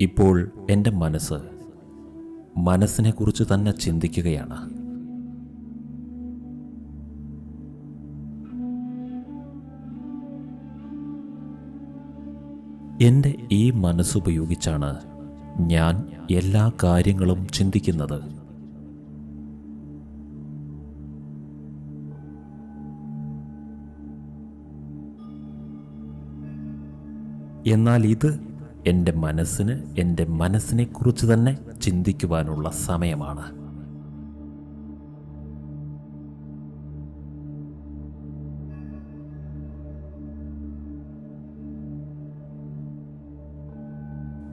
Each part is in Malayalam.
ഇപ്പോൾ എന്റെ മനസ്സ് മനസ്സിനെക്കുറിച്ച് തന്നെ ചിന്തിക്കുകയാണ്. എന്റെ ഈ മനസ്സുപയോഗിച്ചാണ് ഞാൻ എല്ലാ കാര്യങ്ങളും ചിന്തിക്കുന്നത്. എന്നാൽ ഇത് എന്റെ മനസ്സിന് എന്റെ മനസ്സിനെക്കുറിച്ച് തന്നെ ചിന്തിക്കുവാനുള്ള സമയമാണ്.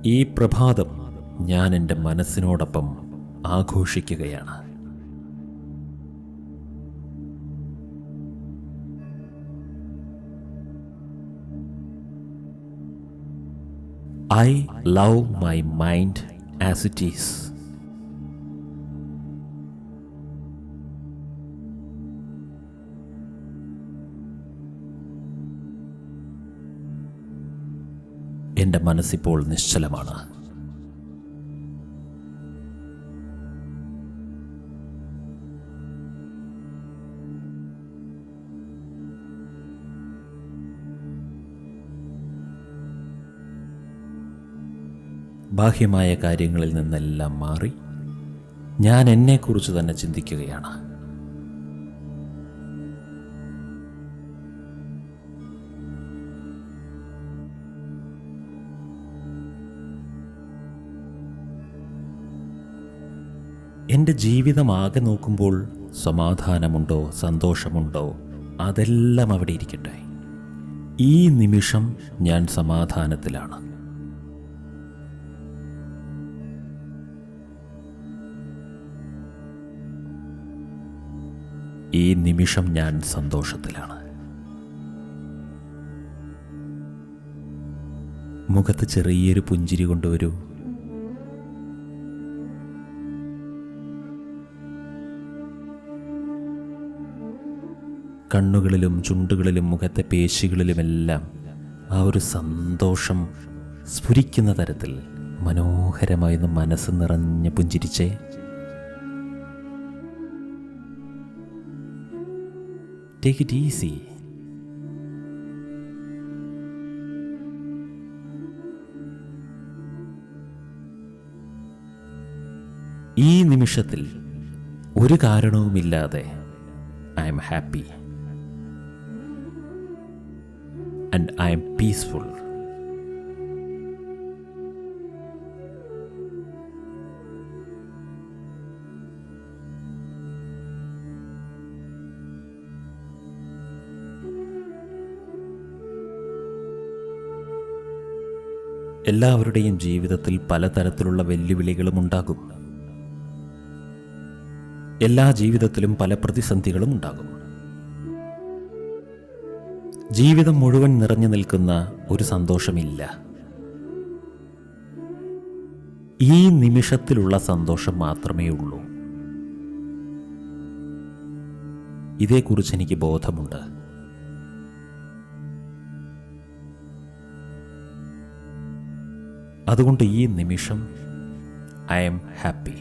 ഈ പ്രഭാതം ഞാൻ എന്റെ മനസ്സിനോടൊപ്പം ആഘോഷിക്കുകയാണ്. I love my mind as it is എന്റെ മനസ്സിപ്പോൾ നിശ്ചലമാണ്. ബാഹ്യമായ കാര്യങ്ങളിൽ നിന്നെല്ലാം മാറി ഞാൻ എന്നെക്കുറിച്ച് തന്നെ ചിന്തിക്കുകയാണ്. എന്റെ ജീവിതം ആകെ നോക്കുമ്പോൾ സമാധാനമുണ്ടോ സന്തോഷമുണ്ടോ? അതെല്ലാം അവിടെ ഇരിക്കട്ടെ. ഈ നിമിഷം ഞാൻ സമാധാനത്തിലാണ്. ഈ നിമിഷം ഞാൻ സന്തോഷത്തിലാണ്. മുഖത്ത് ചെറിയൊരു പുഞ്ചിരി കൊണ്ടുവരൂ കണ്ണുകളിലും ചുണ്ടുകളിലും മുഖത്തെ പേശികളിലുമെല്ലാം ആ ഒരു സന്തോഷം സ്ഫുരിക്കുന്ന തരത്തിൽ മനോഹരമായി മനസ്സ് നിറഞ്ഞ് പുഞ്ചിരിച്ചേ. Take it easy. ഈ നിമിഷത്തിൽ ഒരു കാരണവുമില്ലാതെ I'm happy and I'm peaceful എല്ലാവരുടെയും ജീവിതത്തിൽ പലതരത്തിലുള്ള വെല്ലുവിളികളും ഉണ്ടാകും. എല്ലാ ജീവിതത്തിലും പല പ്രതിസന്ധികളും ഉണ്ടാകും. ജീവിതം മുഴുവൻ നിറഞ്ഞു നിൽക്കുന്ന ഒരു സന്തോഷമില്ല. ഈ നിമിഷത്തിലുള്ള സന്തോഷം മാത്രമേ ഉള്ളൂ. ഇതേക്കുറിച്ച് എനിക്ക് ബോധമുണ്ട്. അതുകൊണ്ട് ഈ നിമിഷം ഐ എം ഹാപ്പി.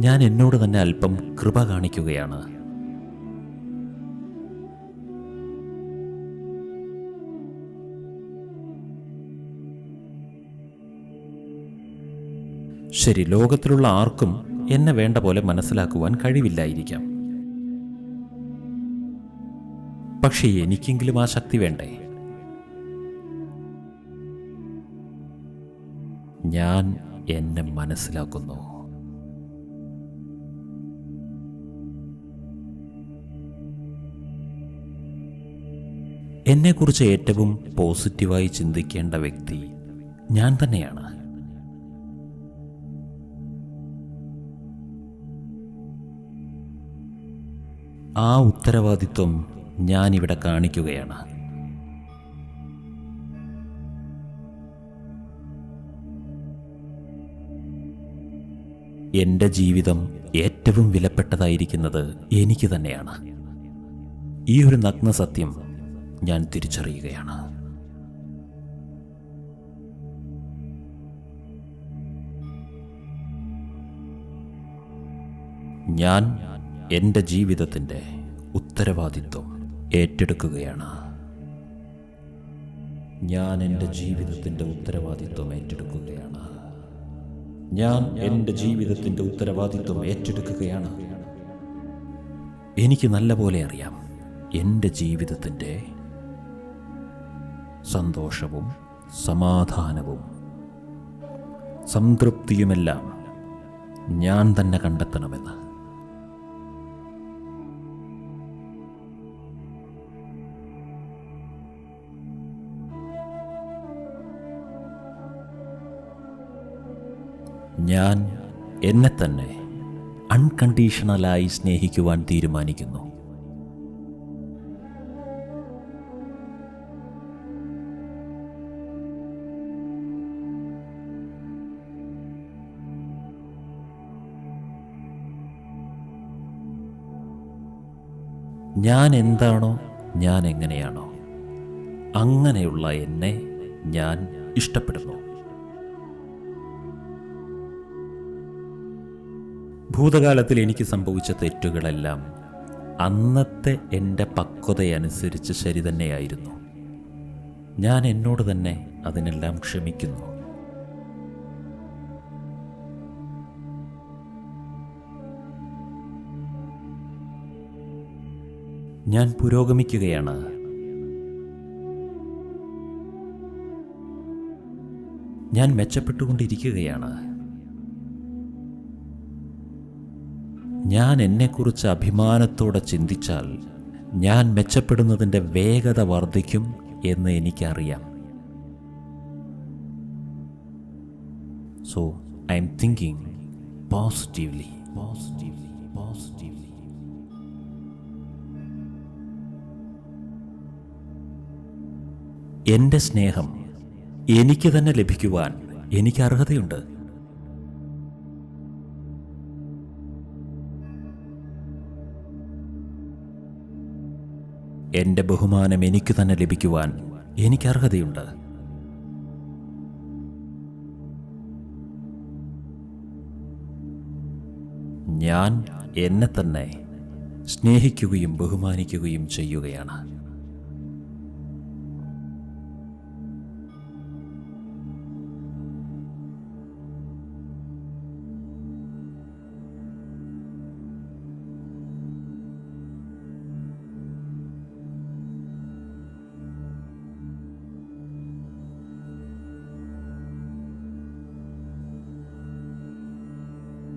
ഞാൻ എന്നോട് തന്നെ അല്പം കൃപ കാണിക്കുകയാണ്. ശരി ലോകത്തിലുള്ള ആർക്കും എന്നെ വേണ്ട പോലെ മനസ്സിലാക്കുവാൻ കഴിവില്ലായിരിക്കാം. പക്ഷേ എനിക്കെങ്കിലും ആ ശക്തി വേണ്ടേ? ഞാൻ എന്നെ മനസ്സിലാക്കുന്നു. എന്നെക്കുറിച്ച് ഏറ്റവും പോസിറ്റീവായി ചിന്തിക്കേണ്ട വ്യക്തി ഞാൻ തന്നെയാണ്. ആ ഉത്തരവാദിത്വം ഞാനിവിടെ കാണിക്കുകയാണ്. എന്റെ ജീവിതം ഏറ്റവും വിലപ്പെട്ടതായിരിക്കുന്നത് എനിക്ക് തന്നെയാണ്. ഈ ഒരു നഗ്ന സത്യം ഞാൻ തിരിച്ചറിയുകയാണ്. ഞാൻ എന്റെ ജീവിതത്തിന്റെ ഉത്തരവാദിത്വം ഏറ്റെടുക്കുകയാണ്. ഞാൻ എന്റെ ജീവിതത്തിന്റെ ഉത്തരവാദിത്വം ഏറ്റെടുക്കുകയാണ്. ഞാൻ എന്റെ ജീവിതത്തിന്റെ ഉത്തരവാദിത്വം ഏറ്റെടുക്കുകയാണ്. എനിക്ക് നല്ലപോലെ അറിയാം എന്റെ ജീവിതത്തിന്റെ സന്തോഷവും സമാധാനവും സംതൃപ്തിയുമെല്ലാം ഞാൻ തന്നെ കണ്ടെത്തണമെന്ന്. ഞാൻ എന്നെ തന്നെ അൺകണ്ടീഷണലായി സ്നേഹിക്കുവാൻ തീരുമാനിക്കുന്നു. ഞാൻ എന്താണോ ഞാൻ എങ്ങനെയാണോ അങ്ങനെയുള്ള എന്നെ ഞാൻ ഇഷ്ടപ്പെടുന്നു. ഭൂതകാലത്തിൽ എനിക്ക് സംഭവിച്ച തെറ്റുകളെല്ലാം അന്നത്തെ എന്റെ പക്വതയനുസരിച്ച് ശരി തന്നെയായിരുന്നു ഞാൻ എന്നോട് തന്നെ അതിനെല്ലാം ക്ഷമിക്കുന്നു. ഞാൻ പുരോഗമിക്കുകയാണ്. ഞാൻ മെച്ചപ്പെട്ടുകൊണ്ടിരിക്കുകയാണ്. ഞാൻ എന്നെക്കുറിച്ച് അഭിമാനത്തോടെ ചിന്തിച്ചാൽ ഞാൻ മെച്ചപ്പെടുന്നതിന്റെ വേഗത വർദ്ധിക്കും എന്ന് എനിക്കറിയാം. So I'm thinking positively positively positively എന്റെ സ്നേഹം എനിക്ക് തന്നെ ലഭിക്കുവാൻ എനിക്ക് അർഹതയുണ്ട്. എന്റെ ബഹുമാനം എനിക്ക് തന്നെ ലഭിക്കുവാൻ എനിക്ക് അർഹതയുണ്ട് ഞാൻ എന്നെ തന്നെ സ്നേഹിക്കുകയും ബഹുമാനിക്കുകയും ചെയ്യുകയാണ്.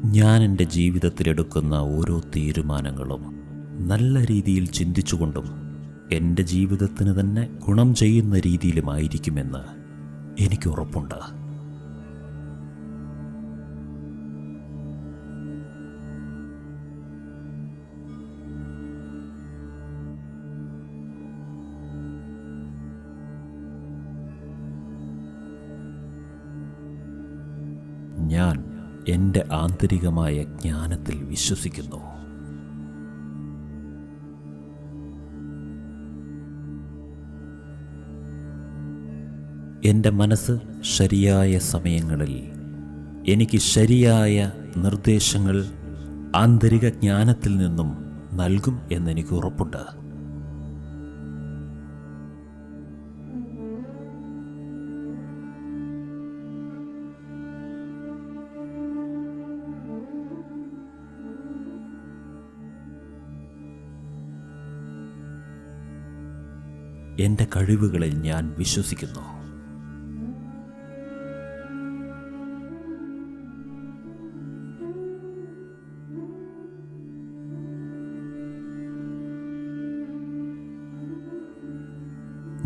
ഞാൻ എന്റെ ജീവിതത്തിലെടുക്കുന്ന ഓരോ തീരുമാനങ്ങളും നല്ല രീതിയിൽ ചിന്തിച്ചുകൊണ്ടും എന്റെ ജീവിതത്തിന് തന്നെ ഗുണം ചെയ്യുന്ന രീതിയിലുമായിരിക്കുമെന്ന് എനിക്ക് ഉറപ്പുണ്ട്. എന്റെ ആന്തരികമായ ജ്ഞാനത്തിൽ വിശ്വസിക്കുന്നു. എന്റെ മനസ്സ് ശരിയായ സമയങ്ങളിൽ എനിക്ക് ശരിയായ നിർദ്ദേശങ്ങൾ ആന്തരിക ജ്ഞാനത്തിൽ നിന്നും നൽകും എന്നെനിക്ക് ഉറപ്പുണ്ട്. എന്റെ കഴിവുകളിൽ ഞാൻ വിശ്വസിക്കുന്നു.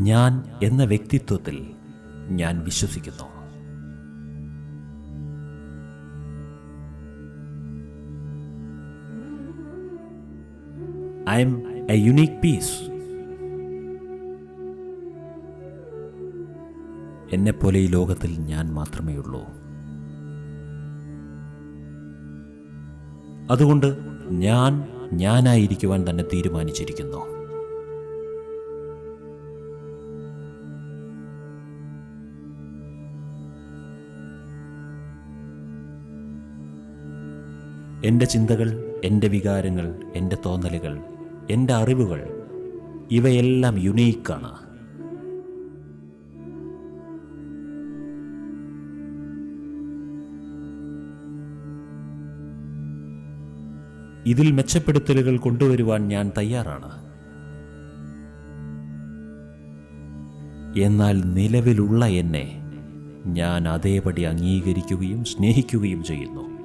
ഞാൻ എന്ന വ്യക്തിത്വത്തിൽ ഞാൻ വിശ്വസിക്കുന്നു. I'm a unique piece എന്നെപ്പോലെ ഈ ലോകത്തിൽ ഞാൻ മാത്രമേ ഉള്ളൂ. അതുകൊണ്ട് ഞാൻ ഞാനായിരിക്കുവാൻ തന്നെ തീരുമാനിച്ചിരിക്കുന്നു. എന്റെ ചിന്തകൾ എന്റെ വികാരങ്ങൾ എന്റെ തോന്നലുകൾ എന്റെ അറിവുകൾ ഇവയെല്ലാം യുണീക്കാണ് ഇതിൽ മെച്ചപ്പെടുത്തലുകൾ കൊണ്ടുവരുവാൻ ഞാൻ തയ്യാറാണ്. എന്നാൽ നിലവിലുള്ള എന്നെ ഞാൻ അതേപടി അംഗീകരിക്കുകയും സ്നേഹിക്കുകയും ചെയ്യുന്നു.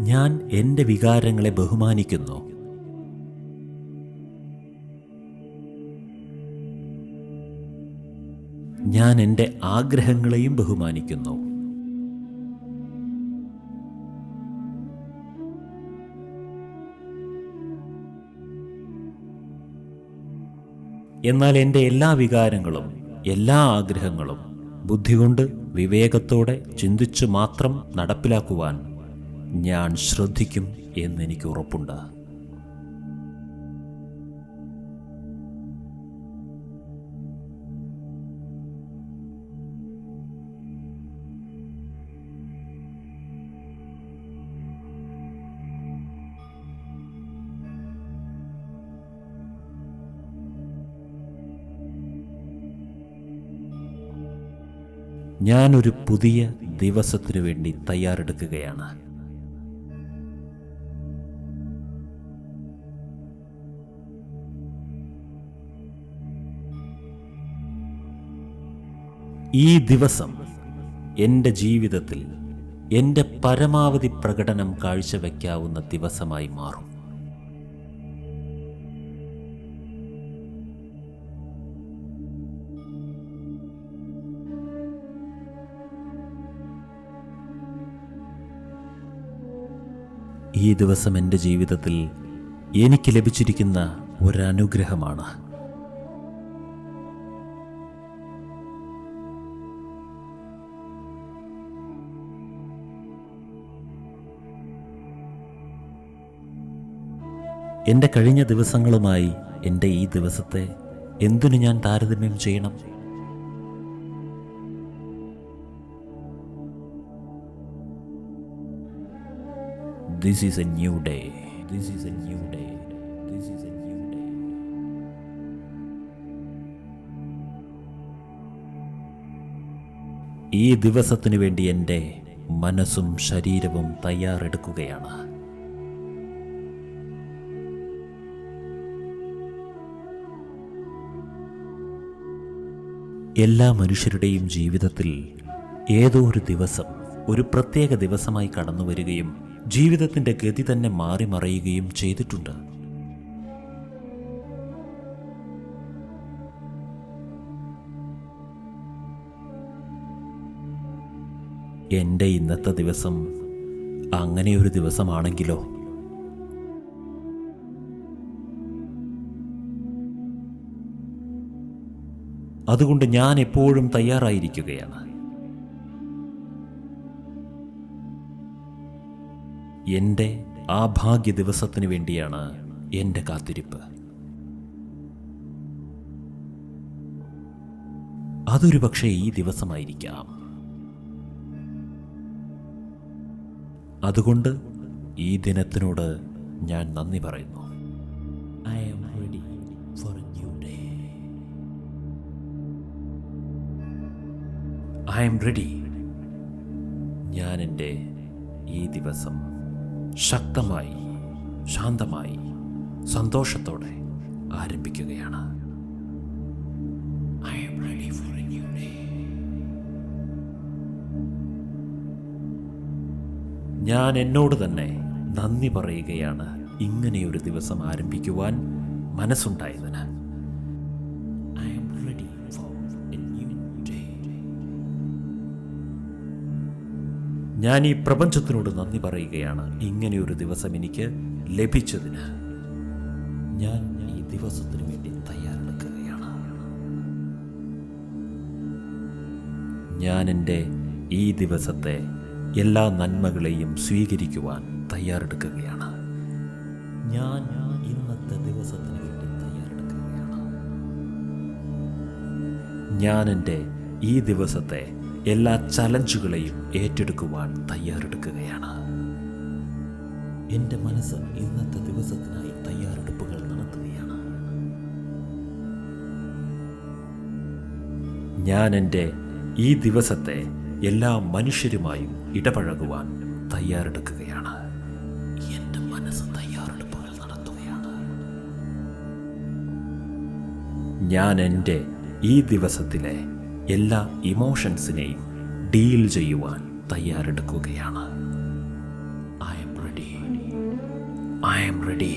ഞാൻ എന്റെ വികാരങ്ങളെ ബഹുമാനിക്കുന്നു. ഞാൻ എന്റെ ആഗ്രഹങ്ങളെയും ബഹുമാനിക്കുന്നു. എന്നാൽ എന്റെ എല്ലാ വികാരങ്ങളും എല്ലാ ആഗ്രഹങ്ങളും ബുദ്ധി കൊണ്ട് വിവേകത്തോടെ ചിന്തിച്ചു മാത്രം നടപ്പിലാക്കുവാൻ ഞാൻ ശ്രദ്ധിക്കും എന്നെനിക്ക് ഉറപ്പുണ്ട്. ഞാനൊരു പുതിയ ദിവസത്തിനു വേണ്ടി തയ്യാറെടുക്കുകയാണ്. ഈ ദിവസം എന്റെ ജീവിതത്തിൽ എന്റെ പരമാവധി പ്രകടനം കാഴ്ചവെക്കാവുന്ന ദിവസമായി മാറും. ഈ ദിവസം എന്റെ ജീവിതത്തിൽ എനിക്ക് ലഭിച്ചിരിക്കുന്ന ഒരനുഗ്രഹമാണ്. എന്റെ കഴിഞ്ഞ ദിവസങ്ങളുമായി എന്റെ ഈ ദിവസത്തെ എന്തിനു ഞാൻ താരതമ്യം ചെയ്യണം? This is a new day this is a new day this is a new day ഈ ദിവസത്തിനു വേണ്ടി എന്റെ മനസ്സും ശരീരവും തയ്യാറെടുക്കുകയാണ്. എല്ലാ മനുഷ്യരുടെയും ജീവിതത്തിൽ ഏതോ ഒരു ദിവസം ഒരു പ്രത്യേക ദിവസമായി കടന്നു വരികയും ജീവിതത്തിന്റെ ഗതി തന്നെ മാറി ചെയ്തിട്ടുണ്ട്. എന്റെ ഇന്നത്തെ ദിവസം അങ്ങനെയൊരു ദിവസമാണെങ്കിലോ? അതുകൊണ്ട് ഞാൻ എപ്പോഴും തയ്യാറായിരിക്കുകയാണ്. എന്റെ ആ ഭാഗ്യ ദിവസത്തിന് വേണ്ടിയാണ് എന്റെ കാത്തിരിപ്പ്. അതൊരു പക്ഷേ ഈ ദിവസമായിരിക്കാം. അതുകൊണ്ട് ഈ ദിനത്തിനോട് ഞാൻ നന്ദി പറയുന്നു. I am ready I am ready ഞാൻ എന്റെ ഈ ദിവസം ശക്തമായി ശാന്തമായി സന്തോഷത്തോടെ ആരംഭിക്കുകയാണ്. ഞാൻ എന്നോട് തന്നെ നന്ദി പറയുകയാണ്. ഇങ്ങനെയൊരു ദിവസം ആരംഭിക്കുവാൻ മനസ്സുണ്ടായതിന്. ഞാൻ ഈ പ്രപഞ്ചത്തിനോട് നന്ദി പറയുകയാണ്. ഇങ്ങനെയൊരു ദിവസം എനിക്ക് ലഭിച്ചതിന് ഞാൻ ഈ ദിവസത്തിന് വേണ്ടി തയ്യാറെടുക്കുകയാണ്. ഞാൻ എന്റെ ഈ ദിവസത്തെ എല്ലാ നന്മകളെയും സ്വീകരിക്കുവാൻ തയ്യാറെടുക്കുകയാണ്. ഞാൻ ഇന്നത്തെ ദിവസത്തിന് വേണ്ടി തയ്യാറെടുക്കുകയാണ്. ഞാൻ എന്റെ ഈ ദിവസത്തെ എല്ലാ ചലഞ്ചുകളെയും ഏറ്റെടുക്കുവാൻ തയ്യാറെടുക്കുകയാണ്. എന്റെ മനസ്സ് ഇന്നത്തെ ദിവസത്തിനായി തയ്യാറെടുപ്പുകൾ നടത്തുകയാണ്. ഞാൻ എന്റെ ഈ ദിവസത്തെ എല്ലാ മനുഷ്യരുമായും ഇടപഴകുവാൻ തയ്യാറെടുക്കുകയാണ്. എന്റെ മനസ്സ് തയ്യാറെടുപ്പുകൾ നടത്തുകയാണ്. ഞാൻ എന്റെ ഈ ദിവസത്തിലെ എല്ലാ ഇമോഷൻസിനെയും ഡീൽ ചെയ്യുവാൻ തയ്യാറെടുക്കുകയാണ്. I am ready I am ready